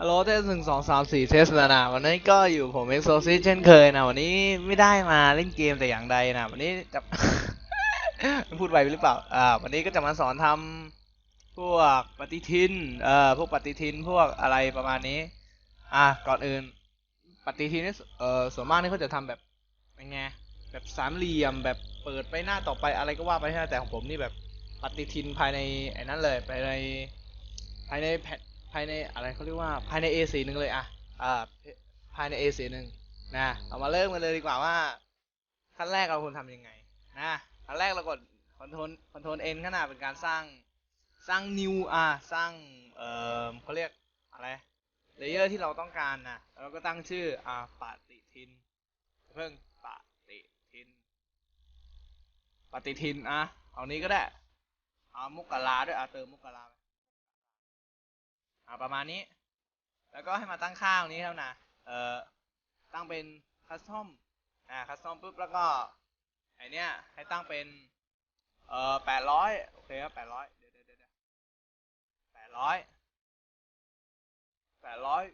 ฮัลโหลเทสหนึ่งสองสามสี่เทสนะวันนี้ก็อยู่ผมเอ็กโซซิเช่นเคยนะ วันนี้ไม่ได้มาเล่นเกมแต่อย่างใดนะ วันนี้จะ พูดไปหรือเปล่า อ่า วันนี้ก็จะมาสอนทำพวกปฏิทิน เอ่อ พวกปฏิทินพวกอะไรประมาณนี้ อะก่อนอื่น ปฏิทินนี่สเอ่อส่วนมากนี่เขาจะทำแบบเป็นไงแบบสามเหลี่ยมแบบเปิดไปหน้าต่อไปอะไรก็ว่าไปนะแต่ของผมนี่แบบปฏิทินภายในไอ้นั้นเลยภายในภายในแผ่น ภายในอะไรเขาเรียกว่าภายใน A4 หนึ่งเลยอะอ่าภายใน A4 หนึ่งนะเรามาเริ่มกันเลยดีกว่าว่าขั้นแรกเราควรทำยังไงนะขั้นแรกเรากดคอนโทรลคอนโทรล N ขนาดเป็นการสร้างสร้าง new อะสร้างเอ่อเขาเรียกอะไรเลเยอร์ที่เราต้องการนะเราก็ตั้งชื่ออ่าปฏิทิน เพิ่งปฏิทิน ปฏิทินอะเอานี้ก็ได้เอามุกกะลาด้วยอะเติมมุกกะลาไป อ่าประมาณนี้ แล้วก็ให้มาตั้งค่าตรงนี้เท่านะเอ่อตั้งเป็นคัสตอมอ่าคัสตอมปุ๊บแล้วก็ไอเนี้ยให้ตั้งเป็นเอ่อแปดร้อยโอเคครับแปดร้อยเดี๋ยวเดี๋ยวเดี๋ยวแปดร้อยแปดร้อย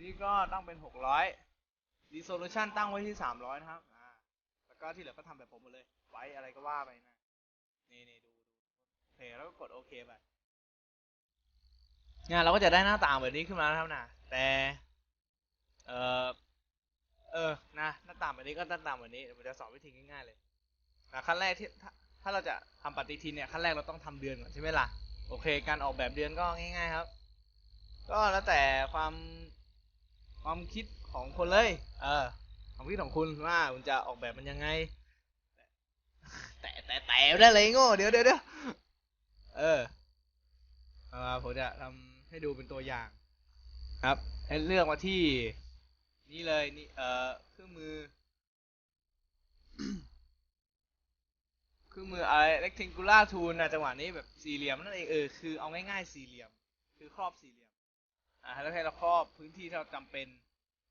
นี่ก็ตั้งเป็นหกร้อย resolution ตั้งไว้ที่สามร้อยนะครับอ่าแล้วก็ที่เหลือก็ทำแบบผมหมดเลย ไว้อะไรก็ว่าไปนะ นี่นี่ดูดูโอเคแล้วก็กดโอเคไป เนี่ยเราก็จะได้หน้าต่างแบบนี้ขึ้นมาแล้วนะแต่ เออเออนะหน้าต่างแบบนี้ก็หน้าต่างแบบนี้เดี๋ยวผมจะสอนวิธีง่ายๆเลยนะขั้นแรกที่ถ้าถ้าเราจะทำปฏิทินเนี่ยขั้นแรกเราต้องทำเดือนก่อนใช่ไหมล่ะโอเค การออกแบบเดือนก็ง่าย ๆครับ ก็แล้วแต่ความความคิดของคนเลย เออความคิดของคุณว่าคุณจะออกแบบมันยังไง แต่แต่แต่ได้เลยโง่เดี๋ยวเดี๋ยวเดี๋ยวเออเออผมจะทำ ให้ดูเป็นตัวอย่าง ครับ ให้เลือกมาที่ นี่เลยนี่เอ่อเครื่องมือเครื่องมืออะไร rectangular tool นะจังหวะนี้แบบสี่เหลี่ยมนั่นเองเออคือเอาง่ายๆสี่เหลี่ยม คือครอบสี่เหลี่ยมอ่าแล้วให้เราครอบพื้นที่ที่เราจำเป็น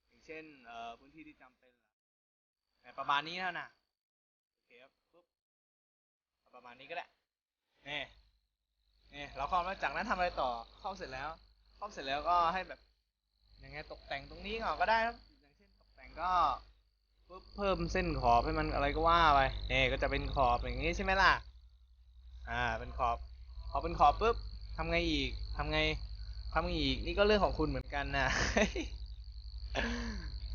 อย่างเช่นเอ่อพื้นที่ที่จำเป็นแบบประมาณนี้เท่านะโอเคครับปุ๊บประมาณนี้ก็ได้นี่ย นี่เราครอบแล้วจากนั้นทำอะไรต่อครอบเสร็จแล้วครอบเสร็จแล้วก็ให้แบบยังไงตกแต่งตรงนี้ก่อนก็ได้ครับอย่างเช่นตกแต่งก็ปุ๊บเพิ่มเส้นขอบให้มันอะไรก็ว่าไปนี่ก็จะเป็นขอบอย่างนี้ใช่ไหมล่ะอ่าเป็นขอบพอเป็นขอบปุ๊บทำไงอีกทำไงทำไงอีกนี่ก็เรื่องของคุณเหมือนกันนะ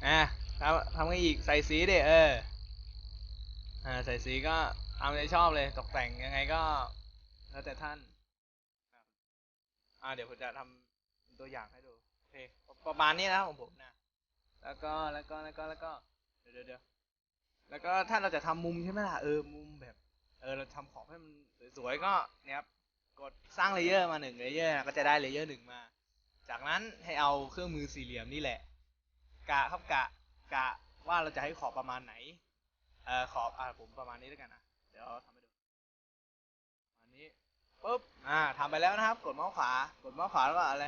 อะทำทำไงอีกใส่สีเด้เอออ่าใส่สีก็ตาใจชอบเลยตกแต่งยังไงก็แล้วแต่ท่าน อ่าเดี๋ยวผมจะทำเป็นตัวอย่างให้ดูโอเคประมาณนี้นะของผมนะ แล้วก็แล้วก็แล้วก็แล้วก็เดี๋ยวเดี๋ยวแล้วก็ถ้าเราจะทำมุมใช่ไหมล่ะเออมุมแบบ เออเราทำของให้มันสวยๆก็เนี่ยครับกดสร้างเลเยอร์มาหนึ่งเลเยอร์ก็จะได้เลเยอร์หนึ่งมา จากนั้นให้เอาเครื่องมือสี่เหลี่ยมนี่แหละ กะครับกะกะว่าเราจะให้ขอบประมาณไหน เอ่อขอบอ่าผมประมาณนี้แล้วกันนะ เดี๋ยวทำให้ดูประมาณนี้ ปุ๊บอ่าทำไปแล้วนะครับ กดเมาส์ขวากดเมาส์ขวาแล้วก็อะไร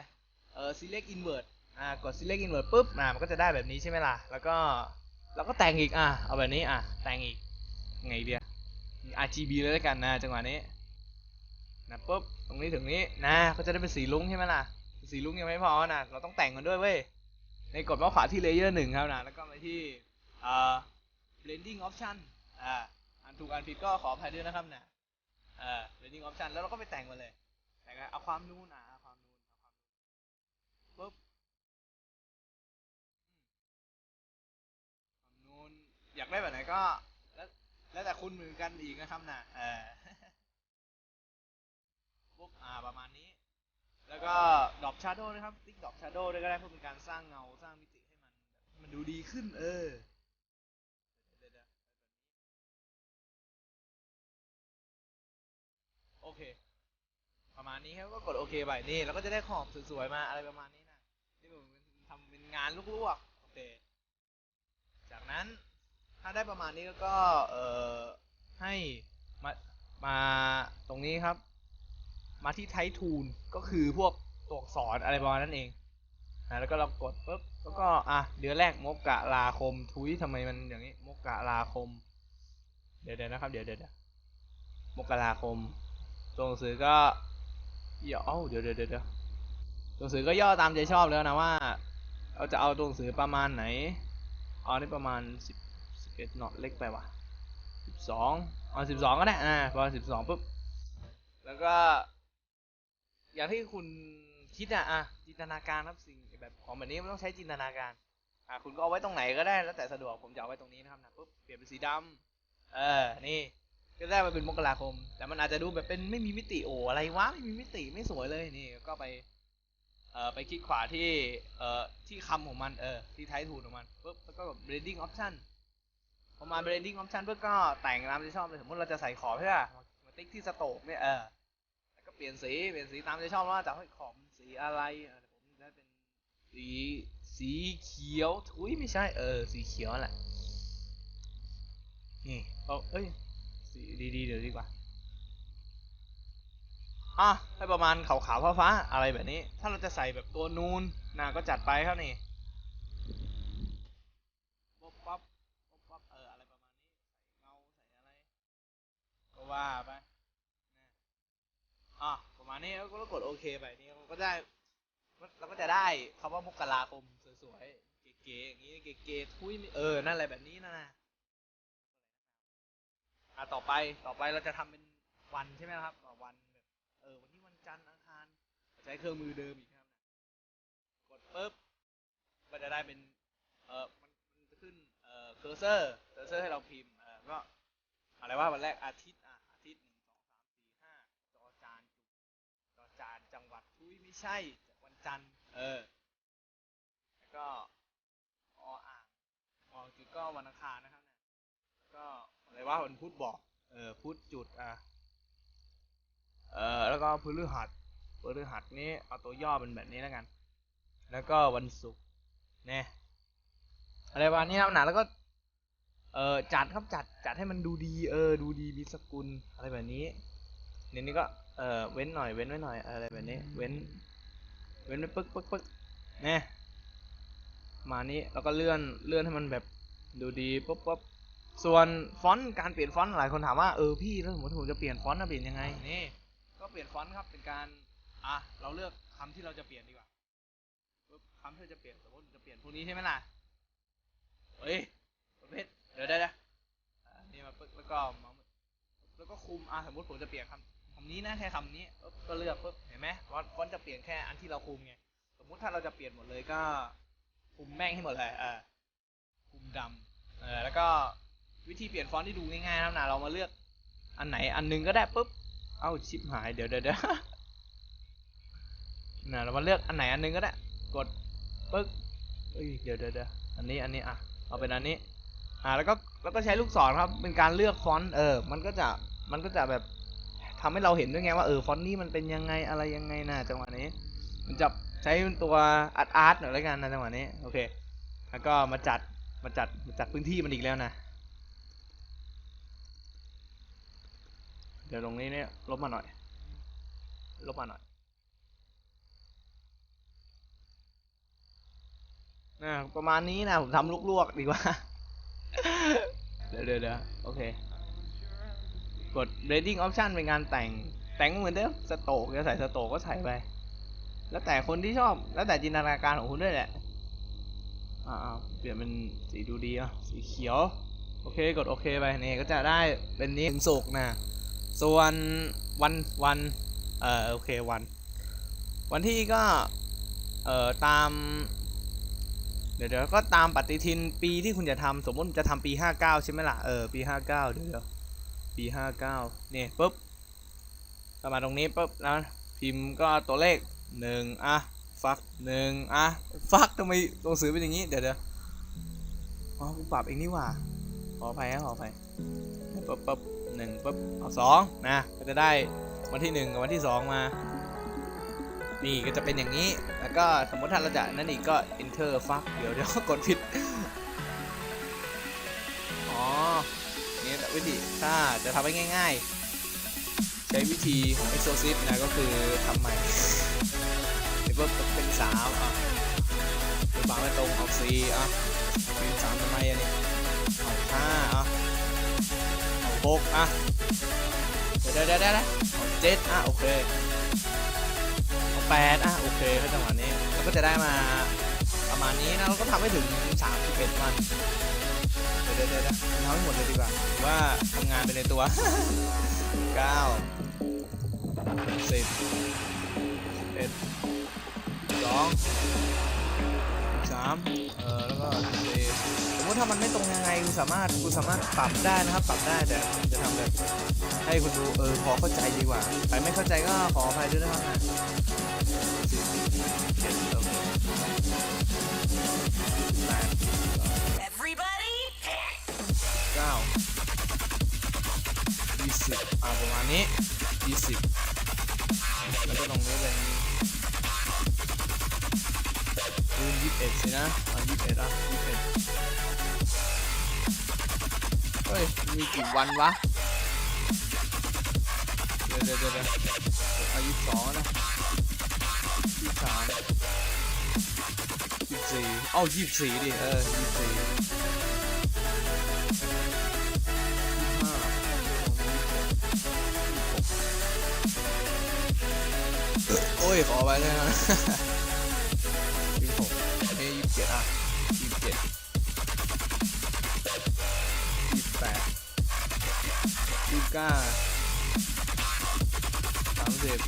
เออ select invert อ่ากด select invert ปุ๊บอ่ามันก็จะได้แบบนี้ใช่ไหมล่ะ แล้วก็เราก็แต่งอีกอะเอาแบบนี้อะแต่งอีกไงเดีย RGB เลยแล้วกันนะจังหวะนี้นะปุ๊บตรงนี้ถึงนี้นะก็จะได้เป็นสีลุ้งใช่ไหมล่ะ สีลุ้งยังไม่พอนะเราต้องแต่งมันด้วยเว้ยในกดเมาส์ขวาที่เลเยอร์หนึ่งครับนะแล้วก็ไปที่เอ่อ blending option อ่าอันถูกอันผิดก็ขออภัยด้วยนะครับนะ เอ่อ blending option แล้วเราก็ไปแต่งมันเลย แต่งเอาความนูนอะเอาความนูนเอาความนูนปุ๊บความนูนอยากได้แบบไหนก็ แล้วแล้วแต่คุณเหมือนกันอีกนะครับนะเออปุ๊บอ่าประมาณนี้ แล้วก็ดรอปชาร์โดนะครับติ๊กดรอปชาร์โดด้วยก็ได้เพื่อเป็นการสร้างเงาสร้างมิติให้มันมันดูดีขึ้น เออเดี๋ยวเดี๋ยวโอเค ประมาณนี้ครับก็กดโอเคไปนี่เราก็จะได้ขอบสวยๆมาอะไรประมาณนี้นะที่ผมทำเป็นงานลวกๆโอเค จากนั้นถ้าได้ประมาณนี้แล้วก็เอ่อให้มามาตรงนี้ครับ มาที่ไททูนก็คือพวกตัวอักษรอะไรประมาณนั้นเองนะแล้วก็เรากดปุ๊บแล้วก็อะเดือนแรกมกราคมทุยทำไมมันอย่างนี้มกราคม เดี๋ยวเดี๋ยวนะครับ เดี๋ยวเดี๋ยวมกราคมตัวหนังสือก็ ยวเอ้าเดี๋ยวเดี๋ยวเดี๋ยวเดี๋ยวตัวหนังสือก็ย่อตามใจชอบแล้วนะว่า เราจะเอาตัวหนังสือประมาณไหน เอานี่ประมาณสิบสิบเอ็ดน็อตเล็กไปว่ะสิบสองเอาสิบสองก็ได้อ่าพอสิบสองปุ๊บ แล้วก็ อย่างที่คุณคิดอะอะจินตนาการครับสิ่งแบบของแบบนี้มันต้องใช้จินตนาการอะคุณก็เอาไว้ตรงไหนก็ได้แล้วแต่สะดวกผมจะเอาไว้ตรงนี้นะครับนะปุ๊บเปลี่ยนเป็นสีดำเออนี่ ก็ได้มาเป็นมกราคม แต่มันอาจจะดูแบบเป็นไม่มีมิติโออะไรวะไม่มีมิติไม่สวยเลยนี่ก็ไปเอ่อไปคลิกขวาที่เอ่อที่คำของมันเออที่ไททูนของมันปุ๊บแล้วก็แบบ blending option พอมา blending option ปุ๊บก็แต่งตามที่ชอบเลยสมมติเราจะใส่ขอบใช่ป่ะมาติ๊กที่สโตกเนี่ยเออแล้วก็เปลี่ยนสีเปลี่ยนสีตามที่ชอบว่าจะให้ขอบสีอะไรผมได้เป็นสีสีเขียวทุยไม่ใช่เออสีเขียวแหละนี่เอาเอ้ย ดีๆเดี๋ยวดีกว่าอะให้ประมาณขาวๆฟ้าๆอะไรแบบนี้ ถ้าเราจะใส่แบบตัวนูนนะก็จัดไปครับนี่ป๊บปั๊บป๊บปั๊บเอออะไรประมาณนี้ใส่เงาใส่อะไร ก็ว่าไปนะอะประมาณนี้แล้วก็กดโอเคไปนี่เราก็ได้เราก็จะได้คำว่ามกราคมสวยๆเก๋ๆอย่างนี้เก๋ๆทุยเออนั่นอะไรแบบนี้นะนะ อะต่อไปต่อไปเราจะทำเป็นวันใช่ไหมครับอะวันแบบเออวันนี้วันจันทร์อังคารใช้เครื่องมือเดิมอีกครับกดปุ๊บก็จะได้เป็นเออมันมันจะขึ้นเออเคอร์เซอร์เคอร์เซอร์ให้เราพิมพ์เออก็อะไรว่าวันแรกอาทิตย์อะอาทิตย์หนึ่งสองสามสี่ห้าจอจานจุดจอจานจังหวัดทุยไม่ใช่วันจันทร์เออแล้วก็ออ่างออจุดก็วันอังคารนะครับ ว่าวันพุธบอก เออพุธจุดอะ เออแล้วก็พฤหัสพฤหัสนี้เอาตัวย่อเป็นแบบนี้แล้วกัน แล้วก็วันศุกร์เนี่ยอะไรประมาณนี้ครับหนาแล้วก็ เออจัดครับจัดจัดให้มันดูดี เออ ดูดีมีสกุลอะไรแบบนี้เนี่ยนี่ก็เออเว้นหน่อยเว้นไว้หน่อยอะไรแบบนี้ เว้น เว้นไว้ปึ๊กปึ๊กปึ๊กเนี่ยมานี้แล้วก็เลื่อนเลื่อนให้มันแบบดูดีปุ๊บปุ๊บ ส่วนฟอนต์การเปลี่ยนฟอนต์หลายคนถามว่าเออพี่ถ้าสมมติผมจะเปลี่ยนฟอนต์นะเปลี่ยนยังไงนี่ก็เปลี่ยนฟอนต์ครับเป็นการอะเราเลือกคำที่เราจะเปลี่ยนดีกว่าคำที่เราจะเปลี่ยนสมมติจะเปลี่ยนพวกนี้ใช่ไหมล่ะเฮ้ยประเภทเดี๋ยวได้ได้อะนี่มาปึ๊บแล้วก็แล้วก็คุมอะสมมติผมจะเปลี่ยนคำคำนี้นะแค่คำนี้ปก็เลือกปุ๊บเห็นไหมฟอนต์ฟอนต์จะเปลี่ยนแค่อันที่เราคุมไงสมมติถ้าเราจะเปลี่ยนหมดเลยก็คุมแม่งให้หมดเลยอ่าคุมดำเออแล้วก็ วิธีเปลี่ยนฟอนต์ที่ดูง่ายๆนะครับนะเรามาเลือกอันไหนอันหนึงก็ได้ปุ๊บ เอ้าชิปหายเดี๋ยวเดี๋ยวเดี๋ยวนะเรามาเลือกอันไหนอันหนึงก็ได้ กดปึ๊กเอ้ยเดี๋ยวเดี๋ยวเดี๋ยวอันนี้อันนี้อะเอาเป็นอันนี้ อ่าแล้วก็แล้วก็ใช้ลูกศรครับเป็นการเลือกฟอนต์เออ มันก็จะมันก็จะแบบทำให้เราเห็นด้วยไงว่าเออฟอนต์นี้มันเป็นยังไงอะไรยังไงนะจังหวะนี้ มันจะใช้เป็นตัวอาร์ตอาร์ตหน่อยแล้วกันนะจังหวะนี้โอเค แล้วก็มาจัดมาจัดมาจัดพื้นที่มันอีกแล้วนะ เดี๋ยวตรงนี้เนี่ยลบมาหน่อย ลบมาหน่อยนะประมาณนี้นะผมทำลวกๆดีกว่า เดี๋ยวเดี๋ยวเดี๋ยวโอเค กด blending option เป็นการแต่ง แต่งเหมือนเดิม สโตกจะใส่สโตกก็ใส่ไป แล้วแต่คนที่ชอบ แล้วแต่จินตนาการของคุณด้วยแหละ อ่าเปลี่ยนเป็นสีดูดีอะ สีเขียว โอเค กดโอเคไป นี่ก็จะได้เป็นนี้ถึงสุกนะ ส่วนวันวันเออโอเควัน วันที่ก็เอ่อตาม เดี๋ยวเดี๋ยวก็ตามปฏิทินปีที่คุณจะทำสมมติจะทำปีห้าเก้าใช่ไหมล่ะเออปีห้าเก้าเดี๋ยวเดี๋ยวปีห้าเก้านี่ยปุ๊บเข้ามาตรงนี้ปุ๊บนะพิมพ์ก็ตัวเลขหนึ่งอะฟักหนึ่งอะฟักทำไมตัวหนังสือเป็นอย่างนี้ เดี๋ยวเดี๋ยวอ๋อกูปรับเองนี่หว่าขออภัยนะขออภัยปุ๊บปุ๊บ หนึ่งปุ๊บเอาสองนะก็จะได้วันที่หนึ่งกับวันที่สองมา นี่ก็จะเป็นอย่างนี้ แล้วก็สมมติถ้าเราจะนั่นอีกก็ enter ฟักเดี๋ยวเดี๋ยวกดผิด อ๋อ นี่วิธีถ้าจะทำให้ง่าย ๆ ใช้วิธีของ Exorcist นะก็คือทำใหม่นี่ปุ๊บเป็นสามอะเป็นบางไม่ตรงเอาสี่อะเป็นสามทำไมอันนี้เอาห้าอะ หกอะเดี๋ยวเดี๋ยวเดี๋ยวเจ็ดอะโอเคเอา18อะโอเคก็จังหวะนี้แล้วก็จะได้มาประมาณนี้นะเราก็ทำให้ถึง31วันเดี๋ยวเดี๋ยวเดี๋ยวทำให้หมดเลยดีกว่าว่าทำงานไปในตัว 9 10 11 2 3เออแล้วก็สี่สมมติถ้ามันไม่ตรงยังไงคุณสามารถคุณสามารถปรับได้นะครับ ปรับได้แต่ผมจะทำแบบให้คุณดูเออพอเข้าใจดีกว่าใครไม่เข้าใจก็ขออภัยด้วยนะครับนะสิบเจ็ดโอเคแปด Everybody, เก้ายี่สิบอ่าประมาณนี้ยี่สิบแล้วก็ตรงนี้เป็นคูณยี่ เอ็ดสินะอ่ายี่สิบเอ็ดอะยี่สิบเอ็ดเฮ้ย มีกี่วันวะ เดี๋ยวเดี๋ยวเดี๋ยวเอายี่สิบสองนะยี่สิบสามยี่สิบสี่เอ้ายี่สิบสี่ดิ เออยี่สิบสี่ยี่ห้าโอ้ย ขอไปเลยนะ ก้าสามสิบ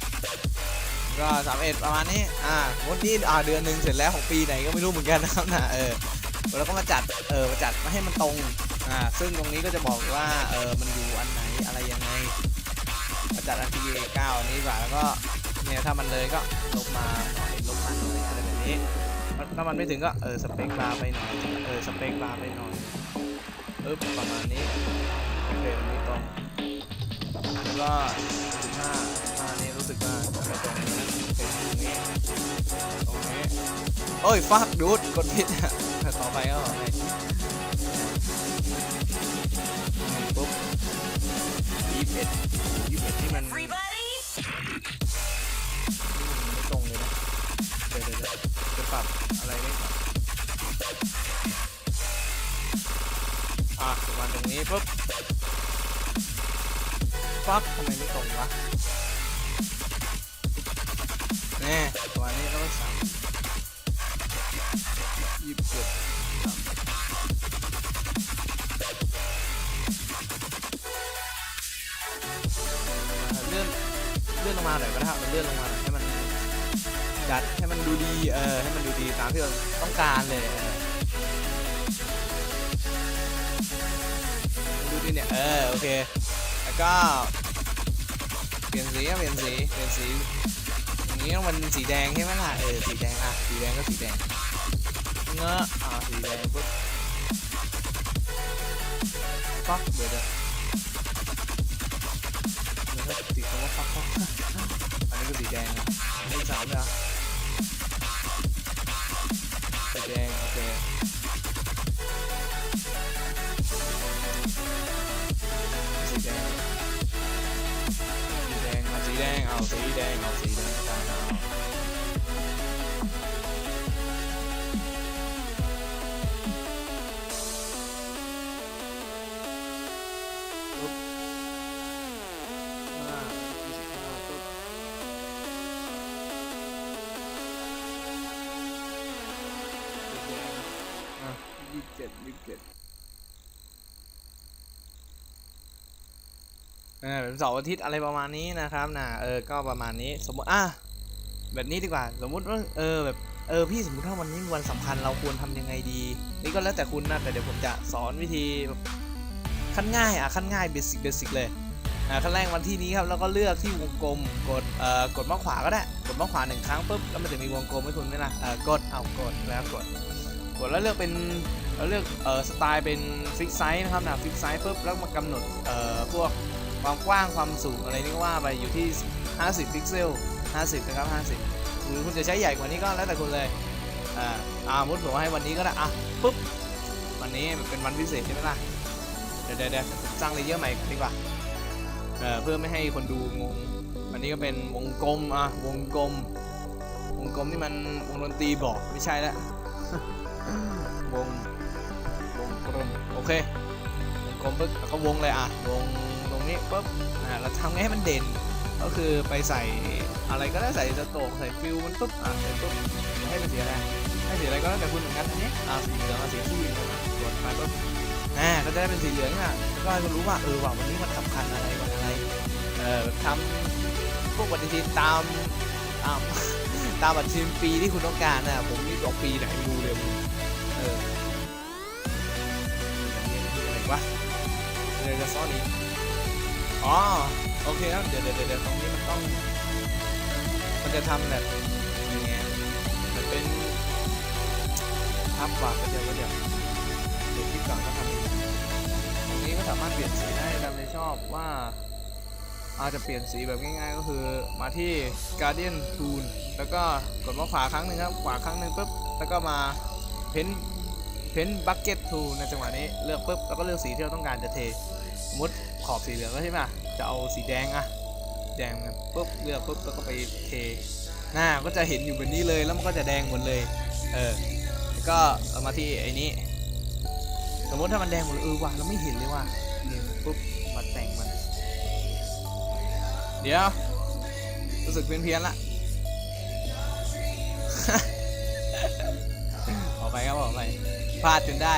ก็สามเอ็ดประมาณนี้ อ่างดนี้อ่าเดือนหนึ่งเสร็จแล้วของปีไหนก็ไม่รู้เหมือนกันนะครับนะเออแล้วก็มาจัด เออมาจัดมาให้มันตรง อ่า ซึ่งตรงนี้ก็จะบอกว่า เออ มันอยู่อันไหนอะไรยังไงมาจัดอันที่เก้าอันนี้ดีกว่าแล้วก็ เนี่ยถ้ามันเลยก็ลบมาหน่อยลบมาหน่อยอะไรแบบนี้ ถ้ามันไม่ถึงก็ เออ สเปคบาร์ไปหน่อย เออ สเปคบาร์ไปหน่อยเออประมาณนี้ โอเคมันไม่ตรง แล้วก็สิบห้าห้านี้รู้สึกว่าจะไม่ตรงนี้นะโอเคตรงนี้ตรงนี้โอ้ยฟักดูดกดผิดอะต่อไปก็ไปปุ๊บยี่สิบเอ็ดยี่สิบเอ็ดนี่มัน everybody, ไม่ตรงเลยนะเดี๋ยวเดี๋ยวจะปรับอะไรได้ก่อนอะประมาณตรงนี้ปุ๊บ ปั๊บทำไมไม่ตรงวะแน่ประมาณนี้แล้วก็สามยี่สิบเจ็ดเลื่อนเลื่อนลงมาหน่อยก็ได้ครับมันเลื่อนลงมาหน่อยให้มันจัดให้มันดูดีเออให้มันดูดีตามที่เราต้องการเลยดูดีเนี่ยเออโอเค ก็เปลี่ยนสีอะเปลี่ยนสีเปลี่ยนสีอย่างนี้ต้องเป็นสีแดงใช่ไหมล่ะเออสีแดงอะสีแดงก็สีแดงเงอะอ่าสีแดงปุ๊บฟักเดี๋ยวเดี๋ยวเดี๋ยวถ้าติดคำว่าฟักฟักอันนี้ก็สีแดงนะอันนี้สามเลยอะสีแดงโอเค เอาสีแดงเเออเป็นเสาร์อาทิตย์อะไรประมาณนี้นะครับนะเออก็ประมาณนี้สมมติอะแบบนี้ดีกว่า สมมุติว่าเออแบบเออพี่สมมติถ้าวันนี้วันสำคัญเราควรทำยังไงดี นี่ก็แล้วแต่คุณนะแต่เดี๋ยวผมจะสอนวิธีขั้นง่ายอะขั้นง่ายเบสิกเบสิกเลยอ่าขั้นแรกวันที่นี้ครับแล้วก็เลือกที่วงกลมกดเอ่อกดมาขวาก็ได้กดมาขวาหนึ่งครั้งปุ๊บแล้วมันจะมีวงกลมให้คุณไหมล่ะเออกดเอากดแล้วกดกดแล้วเลือกเป็นเราเลือกเอ่อสไตล์เป็นฟิกไซส์นะครับนะฟิกไซส์ปุ๊บแล้วมากำหนดเอ่อพวก ความกว้างความสูงอะไรนี่ก็ว่าไปอยู่ที่ 50 พิกเซล 50 นะครับ 50 หรือคุณจะใช้ใหญ่กว่านี้ก็แล้วแต่คุณเลย อ่าอ่ามุดผมให้วันนี้ก็ได้ อะปุ๊บ วันนี้เป็นวันพิเศษใช่ไหมล่ะ เดี๋ยวเดี๋ยวเดี๋ยวผมสร้างเลเยอร์ใหม่ดีกว่า เอ่อเพื่อไม่ให้คนดูงง วันนี้ก็เป็นวงกลม อะ วงกลม วงกลมที่มันวงดนตรีบอกไม่ใช่แล้ววงวงกลมโอเค กลมปุ๊บแล้วก็วงเลยอะวงตรงนี้ปุ๊บอ่าเราทำไงให้มันเด่น ก็คือไปใส่อะไรก็ได้ใส่สโตกใส่ฟิวมันปุ๊บอะใส่ปุ๊บให้มันเสียอะไรให้เสียอะไรก็แล้วแต่คุณเหมือนกันอันนี้อ่าสีเหลืองอะสีที่กดมาปุ๊บอ่าก็จะได้เป็นสีเหลืองอะแล้วก็ให้คุณรู้ว่าเออว่าวันนี้มันสำคัญอะไรวันอะไรเออทำพวกปฏิทินตามตามตามปฏิทินปีที่คุณต้องการนะผมนี่บอกปีไหนดูเลย เดี๋ยจะซ่อนอีกอ๋อโอเคครับเดี๋ยวเดี๋ยวเดี๋ยวตรงนี้มันต้อง มันจะทำแบบยังไงมันเป็นภาพวาดก็เดี๋ยวก็เดี๋ยวเดี๋ยวคิดก่อนก็ทำตรงนี้ก็สามารถเปลี่ยนสีได้ตามใจชอบว่าอาจจะเปลี่ยนสีแบบง่ายๆก็คือมาที่ Guardian Tool แล้วก็กดมาขวาครั้งหนึ่งครับ ขวาครั้งหนึ่งปุ๊บ แล้วก็มาเพ้นเพ้นบักเก็ตทูในจังหวะนี้เลือกปุ๊บ แล้วก็เลือกสีที่เราต้องการจะเท สมมติขอบสีเหลืองแล้วใช่ไหมจะเอาสีแดงอะแดงมันปุ๊บเลือกปุ๊บแล้วก็ไปเทหน้าก็จะเห็นอยู่แบบนี้เลยแล้วมันก็จะแดงหมดเลยเออแล้วก็เอามาที่ไอ้นี้สมมติถ้ามันแดงหมดเออว่ะเราไม่เห็นเลยว่ะเนี่ยปุ๊บมาแต่งมัน เดี๋ยวรู้สึกเพี้ยนเพี้ยนละออกไปครับออกไปพลาดจนได้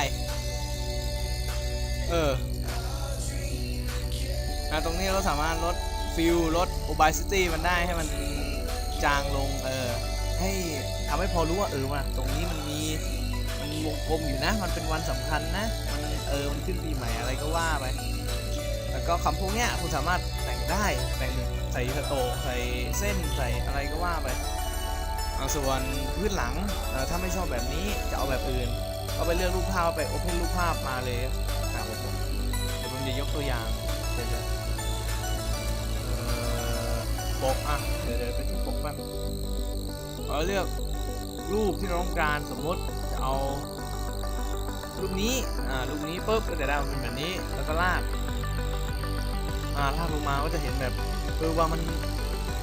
เออ อะตรงนี้เราสามารถลดฟิลลด obesity มันได้ให้มันจางลงเออให้ทำให้พอรู้ว่าเออว่าตรงนี้มันมีมันวงกลมอยู่นะ มันเป็นวันสำคัญนะมันเออมันขึ้นปีใหม่อะไรก็ว่าไปแล้วก็คำพวกเนี้ยคุณสามารถแต่งได้แต่งใส่สโตใส่เส้นใส่อะไรก็ว่าไปาส่วนพื้นหลังออถ้าไม่ชอบแบบนี้จะเอาแบบอื่นก็ไปเลือกรูปภาพไปโอเพนรูปภาพมาเลยครับผมเดี๋ยวผมจะยกตัวอย่างเดี๋ยว ปกอะ เดี๋ยวเดี๋ยวไปที่ปกบ้างเราเลือกรูปที่เราต้องการสมมติจะเอารูปนี้ อ่า รูปนี้ปุ๊บก็จะได้มาเป็นแบบนี้ แล้วก็ลาก อ่า ลากลงมาก็จะเห็นแบบ เออว่ามัน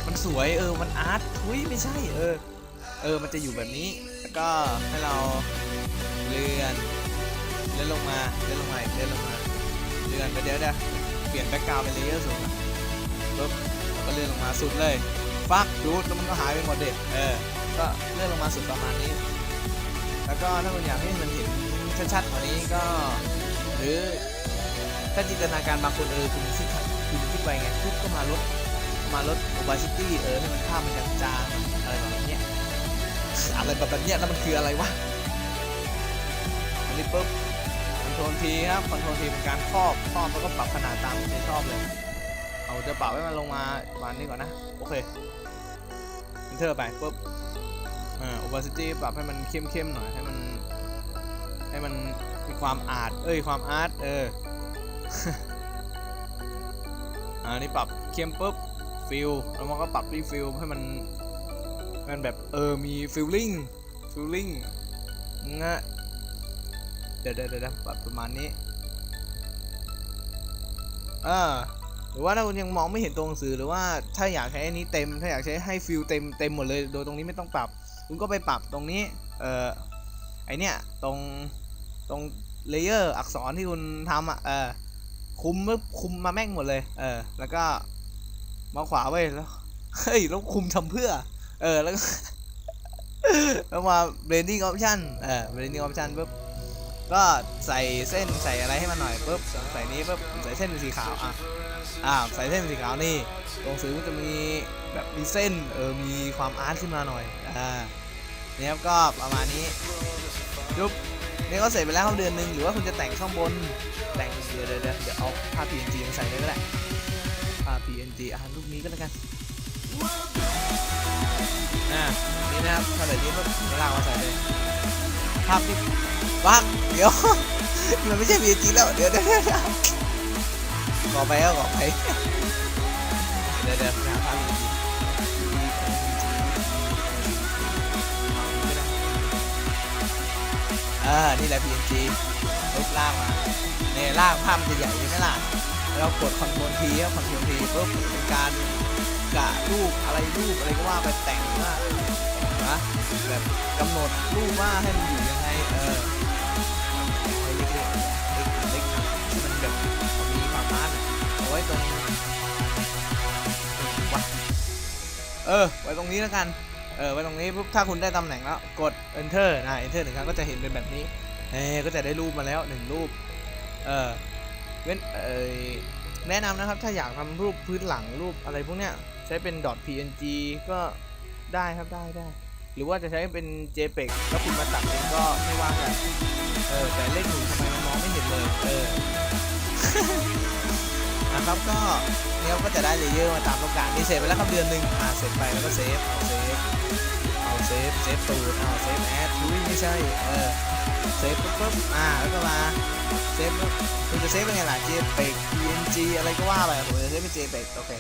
มันสวย เออ มันอาร์ตทุยไม่ใช่ เออ เออ มันจะอยู่แบบนี้ แล้วก็ให้เราเลื่อนเลื่อนลงมา เลื่อนลงมาเลื่อนลงมา เลื่อนไปเดี๋ยวเดี๋ยวเปลี่ยนแบ็กกราวด์เป็นเลเยอร์สูงปุ๊บ ก็เลื่อนลงมาสุดเลย ฟักดูดแล้วมันก็หายไปหมดเด็ดเออ ก็เลื่อนลงมาสุดประมาณนี้ แล้วก็ถ้าคุณอยากให้มันเห็นชัดๆกว่านี้ก็ หรือถ้าจินตนาการบางคนเออคุณคิดคุณคิดไปไงปุ๊บก็มาลดมาลด obesity เออให้มันภาพมันจางๆอะไรแบบเนี้ยอะไรแบบเนี้ยแล้วมันคืออะไรวะอันนี้ปุ๊บคอนโทรลทีครับคอนโทรลทีเป็นการครอบครอบแล้วก็ปรับขนาดตามที่ชอบเลย เอาจะปรับให้มันลงมาประมาณนี้ก่อนนะ โอเค enter ไปปุ๊บอ่า obesity ปรับให้มันเข้มๆหน่อยให้มัน ให้มันมีความอาร์ตเอ้ยความอาร์ตเอออันนี้ปรับเข้มปุ๊บฟิลแล้วมันก็ปรับที่ฟิลให้มันมันแบบเออมีฟิลลิ่งฟิลลิ่งงะเดี๋ยวเดี๋ยวเดี๋ยวปรับประมาณนี้อ่า หรือว่าถ้าคุณยังมองไม่เห็นตัวหนังสือหรือว่าถ้าอยากใช้อันนี้เต็ม ถ้าอยากใช้ให้ฟิลเต็มเต็มหมดเลย โดยตรงนี้ไม่ต้องปรับ คุณก็ไปปรับตรงนี้ เอ่อ ไอเนี้ยตรงตรงเลเยอร์อักษรที่คุณทำอะ เออ คุมคุมมาแม่งหมดเลย เออ แล้วก็มาขวาไว้แล้วเฮ้ยแล้วคุมทำเพื่อ เออ แล้วก็แล้วมา blending option เออ blending option ปุ๊บก็ใส่เส้นใส่อะไรให้มันหน่อยปุ๊บใส่นี้ปุ๊บใส่เส้นเป็นสีขาวอะ อ่าใส่เส้นสีขาวนี่ตรงซื้อมันจะมีแบบมีเส้นเออมีความอาร์ตขึ้นมาหน่อยอ่านี่ครับก็ประมาณนี้ยุบนี่ก็เสร็จไปแล้วครับเดือนหนึ่งหรือว่าคุณจะแต่งข้างบนแต่งเดี๋ยวเดี๋ยวเดี๋ยวเอาภาพ PNG มาใส่เลยก็ได้ภาพ PNG อะรูปนี้ก็แล้วกันอ่านี่นะครับถ้าแบบนี้ก็ไม่ลากมาใส่เลยภาพที่วักเดี๋ยวมันไม่ใช่ PNG แล้วเดี๋ยวเดี๋ยวเดี๋ยวเดี๋ยว ขอไปก็ขอไปเดี๋ยวเดี๋ยวหาภาพ PNG อ่า นี่แหละ PNG ปุ๊บลากมาเนี่ยลากภาพมันจะใหญ่ใช่ไหมล่ะแล้วเรากดคอนโทรลทีครับคอนโทรลทีปุ๊บเป็นการกะรูปอะไรรูปอะไรก็ว่าไปแต่งว่านะแบบกำหนดรูปว่าให้มันอยู่ยังไงเออ วามมาร์กเอาไว้ตรงตรงวะเออ ไว้ตรงนี้แล้วกัน เออ ไว้ตรงนี้ปุ๊บถ้าคุณได้ตำแหน่งแล้ว กด enter นะ enter หนึ่งครั้งก็จะเห็นเป็นแบบนี้ เอ้ก็จะได้รูปมาแล้วหนึ่งรูป เออ เว้น เออแนะนำนะครับ ถ้าอยากทำรูปพื้นหลังรูปอะไรพวกเนี้ย ใช้เป็น .png ก็ได้ครับได้ได้ หรือว่าจะใช้เป็น jpeg แล้วคุณมาตัดเองก็ไม่ว่ากัน เออ แต่เลขหนึ่งทำไมมันมองไม่เห็นเลย เออ นะครับก็เนี่ยก็จะได้เลเยอร์มาตามต้องการนี่เสร็จไปแล้วครับเดือนหนึ่งอ่าเสร็จไปแล้วก็เซฟเอาเซฟเอาเซฟเซฟตูดเอาเซฟแอดอุ้ยไม่ใช่เออเซฟปุ๊บปุ๊บอ่าแล้วก็มาเซฟคุณจะเซฟเป็นไงล่ะ JPEG PNG อะไรก็ว่าไปผมจะเซฟเป็น JPEG โอเค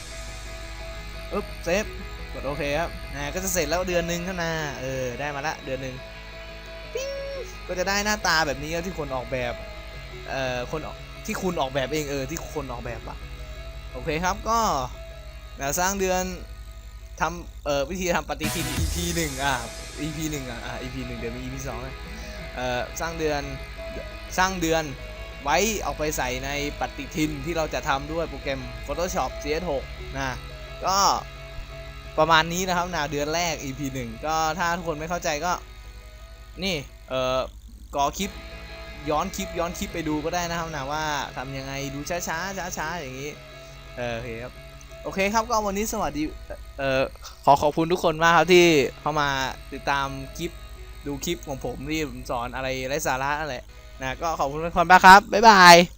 ปุ๊บเซฟกดโอเคครับอ่ก็จะเสร็จแล้วเดือนหนึ่งเท่านั้นเออได้มาละเดือนหนึ่งปิ้งก็จะได้หน้าตาแบบนี้ที่คนออกแบบเอ่อคนออก ที่คุณออกแบบเองเออที่คนออกแบบอะโอเคครับก็แนวสร้างเดือนทำเอ่อวิธีทำปฏิทิน EP หนึ่งอะ EP หนึ่งอะ EP หนึ่งเดี๋ยวมี EP สองเอ่อสร้างเดือนสร้างเดือนไว้เอาไปใส่ในปฏิทินที่เราจะทำด้วยโปรแกรม Photoshop CS6 นะก็ประมาณนี้นะครับนะเดือนแรก EP หนึ่งก็ถ้าทุกคนไม่เข้าใจก็ นี่ เอ่อกอคลิป ย้อนคลิปย้อนคลิปไปดูก็ได้นะครับนะว่าทำยังไงดูช้าช้าช้าช้าอย่างนี้เออโอเคครับโอเคครับก็วันนี้สวัสดีเออขอขอบคุณทุกคนมากครับที่เข้ามาติดตามคลิปดูคลิปของผมที่ผมสอนอะไรไร้สาระอะไรนะก็ขอบคุณทุกคนมากครับบ๊ายบาย